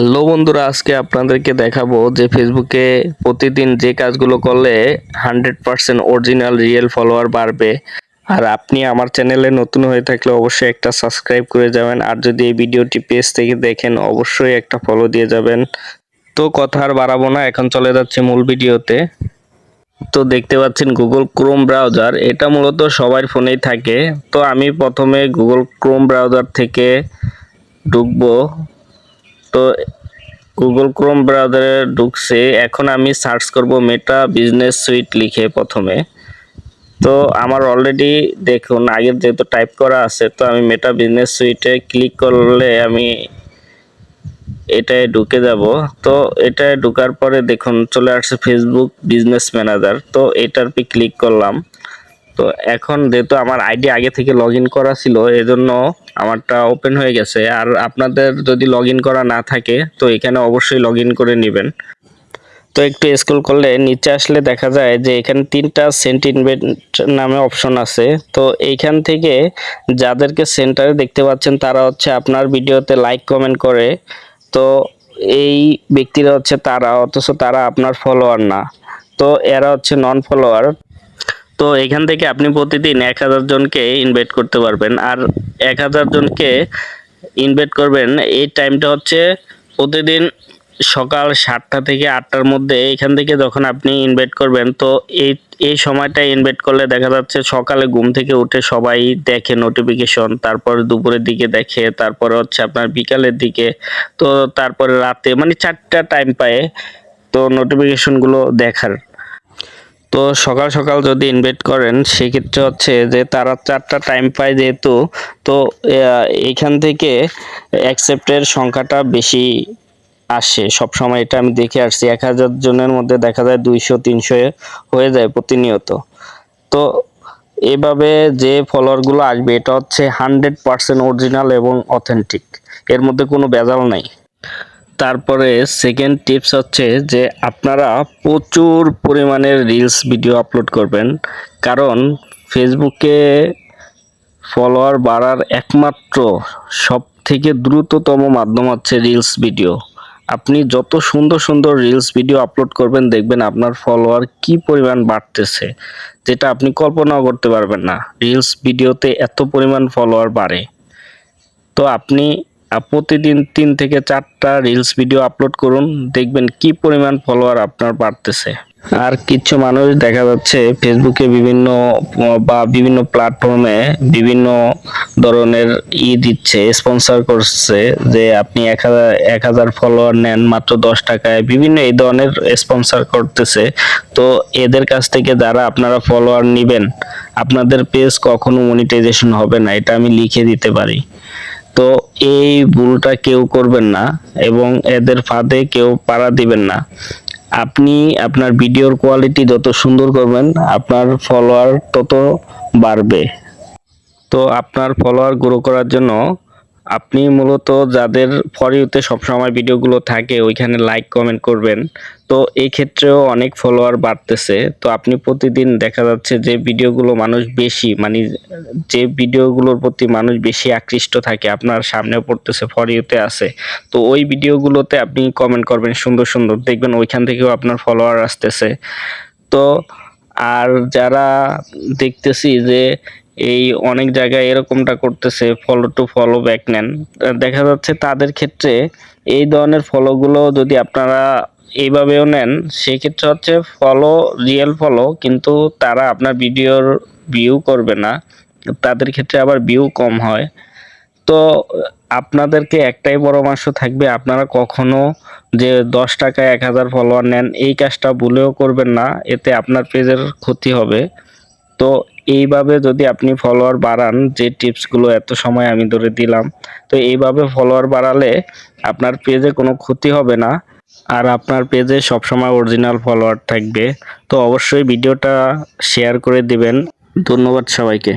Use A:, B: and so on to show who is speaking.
A: Hello বন্ধুরা, আজকে আপনাদেরকে দেখাবো যে ফেসবুকে প্রতিদিন যে কাজগুলো করলে hundred percent original, real follower বাড়বে। আর আপনি আমার চ্যানেলে নতুন হয়ে থাকলে অবশ্যই একটা সাবস্ক্রাইব করে যাবেন। আর যদি এই ভিডিওটি পেজ থেকে দেখেন, অবশ্যই একটা ফলো দিয়ে যাবেন। তো কথা আর বাড়াবো না, এখন চলে যাচ্ছে মূল ভিডিওতে। তো দেখতে পাচ্ছেন গুগল ক্রোম ব্রাউজার এটা মূলত সবার ফোনেই থাকে। তো আমি প্রথমে গুগল ক্রোম ব্রাউজার থেকে ঢুকবো। তো গুগল ক্রোম ব্রাউজারে ঢুকছে। এখন আমি সার্চ করব মেটা বিজনেস সুইট লিখে প্রথমে। তো আমার অলরেডি দেখুন, আগের যেহেতু টাইপ করা আছে, তো আমি মেটা বিজনেস সুইটে ক্লিক করলে আমি এটায় ঢুকে যাব। তো এটায় ঢুকার পরে দেখুন, চলে আসছে ফেসবুক বিজনেস ম্যানেজার তো এটার পি ক্লিক করলাম। তো এখন যেহেতু আমার আইডি আগে থেকে লগ ইন করা ছিল, এজন্য আমারটা ওপেন হয়ে গেছে। আর আপনাদের যদি লগ ইন করা না থাকে, তো এখানে অবশ্যই লগ ইন করে নেবেন। তো একটু স্ক্রল করলে নিচে আসলে দেখা যায় যে এখানে তিনটা সেন্ট ইনভেন্ট নামে অপশন আছে। তো এইখান থেকে যাদেরকে সেন্টারে দেখতে পাচ্ছেন, তারা হচ্ছে আপনার ভিডিওতে লাইক কমেন্ট করে। তো এই ব্যক্তিরা হচ্ছে তারা, অথচ তারা আপনার ফলোয়ার না। তো এরা হচ্ছে নন ফলোয়ার তো এখান থেকে আপনি প্রতিদিন এক হাজার জনকে ইনভাইট করতে পারবেন। আর এক হাজার জনকে ইনভাইট করবেন, এই টাইমটা হচ্ছে প্রতিদিন সকাল সাতটা থেকে আটটার মধ্যে এখান থেকে যখন আপনি ইনভাইট করবেন, তো এই এই সময়টা ইনভাইট করলে দেখা যাচ্ছে সকালে ঘুম থেকে উঠে সবাই দেখে নোটিফিকেশন তারপর দুপুরের দিকে দেখে, তারপরে হচ্ছে আপনার বিকালের দিকে, তো তারপরে রাতে মানে চারটা টাইম পায় তো নোটিফিকেশনগুলো দেখার। তো সকাল সকাল যদি ইনভাইট করেন, সেক্ষেত্রে হচ্ছে যে তারা চারটা টাইম পায় যেহেতু, তো এখান থেকে অ্যাকসেপ্টের সংখ্যাটা বেশি আসে। সব সময় এটা আমি দেখে আসছি। এক হাজার জনের মধ্যে দেখা যায় দুইশো, তিনশো হয়ে যায় প্রতিনিয়ত। তো এভাবে যে ফলোয়ারগুলো আসবে, এটা হচ্ছে হান্ড্রেড পার্সেন্ট অরিজিনাল এবং অথেন্টিক এর মধ্যে কোনো ভেজাল নাই। তারপরে সেকেন্ড টিপস হচ্ছে যে আপনারা প্রচুর পরিমাণের রিলস ভিডিও আপলোড করবেন। কারণ ফেসবুকে ফলোয়ার বাড়ার একমাত্র সব থেকে দ্রুততম মাধ্যম হচ্ছে রিলস ভিডিও আপনি যত সুন্দর সুন্দর রিলস ভিডিও আপলোড করবেন, দেখবেন আপনার ফলোয়ার কি পরিমাণ বাড়তেছে, যেটা আপনি কল্পনাও করতে পারবেন না। রিলস ভিডিওতে এত পরিমাণ ফলোয়ার বাড়ে। তো আপনি প্রতিদিন তিন থেকে চারটা রিলস ভিডিও আপলোড করুন, দেখবেন কি পরিমাণ ফলোয়ার আপনার বাড়তেছে। আর কিছু মানুষ দেখা যাচ্ছে ফেসবুকে বিভিন্ন, বা বিভিন্ন প্ল্যাটফর্মে বিভিন্ন ধরনের ই দিচ্ছে স্পন্সর করছে যে আপনি এক হাজার এক হাজার ফলোয়ার নেন মাত্র দশ টাকায়। বিভিন্ন এই ধরনের স্পন্সর করতেছে। তো এদের কাছ থেকে যারা আপনারা ফলোয়ার নেবেন, আপনাদের পেজ কখনো মনিটাইজেশন হবে না, এটা আমি লিখে দিতে পারি। তো এই ভুলটা কেউ করবেন না এবং এদের ফাঁদে কেউ পাড়া দিবেন না। আপনি আপনার ভিডিওর কোয়ালিটি যত সুন্দর করবেন, আপনার ফলোয়ার তত বাড়বে। তো আপনার ফলোয়ার গ্রো করার জন্য আপনি মূলত যাদের ফর ইউতে সবসময় ভিডিওগুলো থাকে, ওইখানে লাইক কমেন্ট করবেন। তো এই ক্ষেত্রেও অনেক ফলোয়ার বাড়তেছে। তো আপনি প্রতিদিন দেখা যাচ্ছে যে ভিডিওগুলো মানুষ বেশি মানে যে ভিডিওগুলোর প্রতি মানুষ বেশি আকৃষ্ট থাকে, আপনার সামনে পড়তেছে ফর ইউতে আছে। তো ওই ভিডিওগুলোতে আপনি কমেন্ট করবেন সুন্দর সুন্দর। দেখবেন ওইখান থেকেও আপনার ফলোয়ার আসতেছে। তো আর যারা দেখতেছি যে এই অনেক জায়গায় এরকমটা করতেছে ফলো টু ফলো ব্যাক নেন। দেখা যাচ্ছে তাদের ক্ষেত্রে এই ধরনের ফলোগুলো যদি আপনারা এইভাবেও নেন, সেক্ষেত্রে হচ্ছে ফলো রিয়েল ফলো কিন্তু তারা আপনার ভিডিওর ভিউ করবে না। তাদের ক্ষেত্রে আবার ভিউ কম হয়। তো আপনাদেরকে একটাই পরামর্শ থাকবে, আপনারা কখনো যে দশ টাকায় এক হাজার ফলোয়ার নেন, এই কাজটা ভুলেও করবেন না, এতে আপনার পেজের ক্ষতি হবে। তো এইভাবে যদি আপনি ফলোয়ার বাড়ান, যে টিপসগুলো এত সময় আমি ধরে দিলাম, তো এইভাবে ফলোয়ার বাড়ালে আপনার পেজে কোনো ক্ষতি হবে না আর আপনার পেজে সবসময় অরিজিনাল ফলোয়ার থাকবে। তো অবশ্যই ভিডিওটা শেয়ার করে দিবেন। ধন্যবাদ সবাইকে।